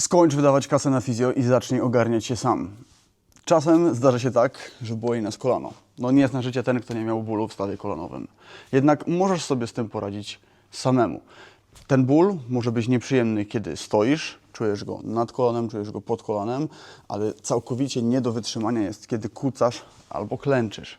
Skończ wydawać kasę na fizjo i zacznij ogarniać się sam. Czasem zdarza się tak, że boli nas kolano. No nie jest na życie ten, kto nie miał bólu w stawie kolanowym. Jednak możesz sobie z tym poradzić samemu. Ten ból może być nieprzyjemny, kiedy stoisz, czujesz go nad kolanem, czujesz go pod kolanem, ale całkowicie nie do wytrzymania jest, kiedy kucasz albo klęczysz.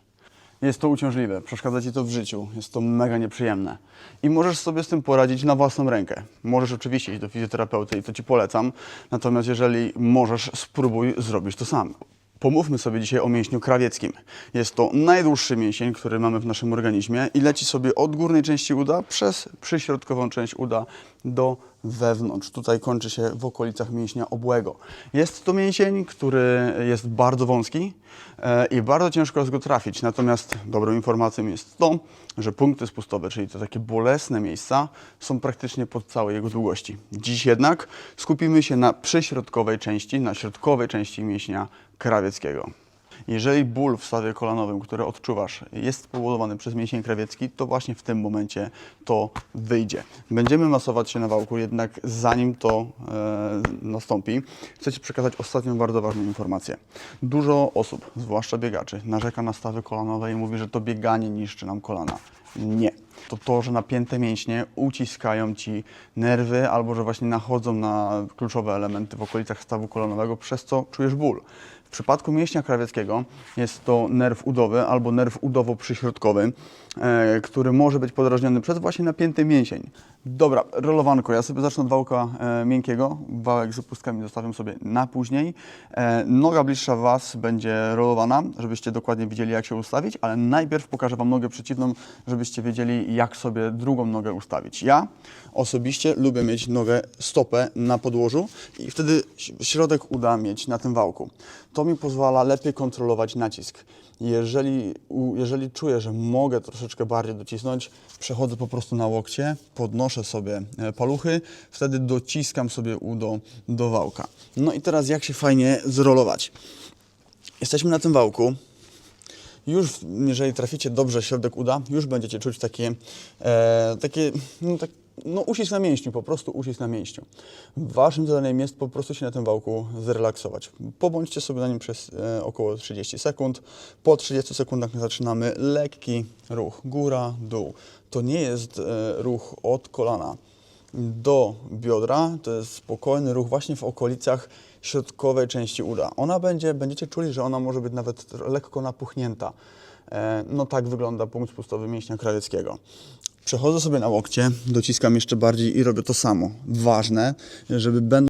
Jest to uciążliwe, przeszkadza Ci to w życiu, jest to mega nieprzyjemne. I możesz sobie z tym poradzić na własną rękę. Możesz oczywiście iść do fizjoterapeuty i to Ci polecam, natomiast jeżeli możesz, spróbuj zrobić to sam. Pomówmy sobie dzisiaj o mięśniu krawieckim. Jest to najdłuższy mięsień, który mamy w naszym organizmie i leci sobie od górnej części uda przez przyśrodkową część uda do wewnątrz. Tutaj kończy się w okolicach mięśnia obłego. Jest to mięsień, który jest bardzo wąski e, i bardzo ciężko jest go trafić. Natomiast dobrą informacją jest to, że punkty spustowe, czyli te takie bolesne miejsca, są praktycznie pod całej jego długości. Dziś jednak skupimy się na przyśrodkowej części, na środkowej części mięśnia krawieckiego. Jeżeli ból w stawie kolanowym, który odczuwasz, jest spowodowany przez mięsień krawiecki, to właśnie w tym momencie to wyjdzie. Będziemy masować się na wałku, jednak zanim to e, nastąpi, chcę Ci przekazać ostatnią bardzo ważną informację. Dużo osób, zwłaszcza biegaczy, narzeka na stawy kolanowe i mówi, że to bieganie niszczy nam kolana. Nie. To to, że napięte mięśnie uciskają Ci nerwy albo że właśnie nachodzą na kluczowe elementy w okolicach stawu kolanowego, przez co czujesz ból. W przypadku mięśnia krawieckiego jest to nerw udowy albo nerw udowo-przyśrodkowy, e, który może być podrażniony przez właśnie napięty mięsień. Dobra, rolowanko. Ja sobie zacznę od wałka e, miękkiego. Wałek z opustkami zostawiam sobie na później. E, noga bliższa Was będzie rolowana, żebyście dokładnie widzieli, jak się ustawić, ale najpierw pokażę Wam nogę przeciwną, żebyście wiedzieli, jak sobie drugą nogę ustawić. Ja osobiście lubię mieć nogę, stopę na podłożu i wtedy środek uda mieć na tym wałku. To mi pozwala lepiej kontrolować nacisk. Jeżeli, jeżeli czuję, że mogę troszeczkę bardziej docisnąć, przechodzę po prostu na łokcie, podnoszę sobie e, paluchy, wtedy dociskam sobie udo do wałka. No i teraz jak się fajnie zrolować. Jesteśmy na tym wałku. Już, jeżeli traficie dobrze środek uda, już będziecie czuć takie, e, takie no, tak, no, uścisk na mięśniu, po prostu uścisk na mięśniu. Waszym zadaniem jest po prostu się na tym wałku zrelaksować. Pobądźcie sobie na nim przez e, około 30 sekund. Po 30 sekundach zaczynamy lekki ruch góra, dół. To nie jest e, ruch od kolana do biodra, to jest spokojny ruch właśnie w okolicach środkowej części uda. Ona będzie, będziecie czuli, że ona może być nawet lekko napuchnięta. E, No tak wygląda punkt spustowy mięśnia krawieckiego. Przechodzę sobie na łokcie, dociskam jeszcze bardziej i robię to samo. Ważne, żeby będą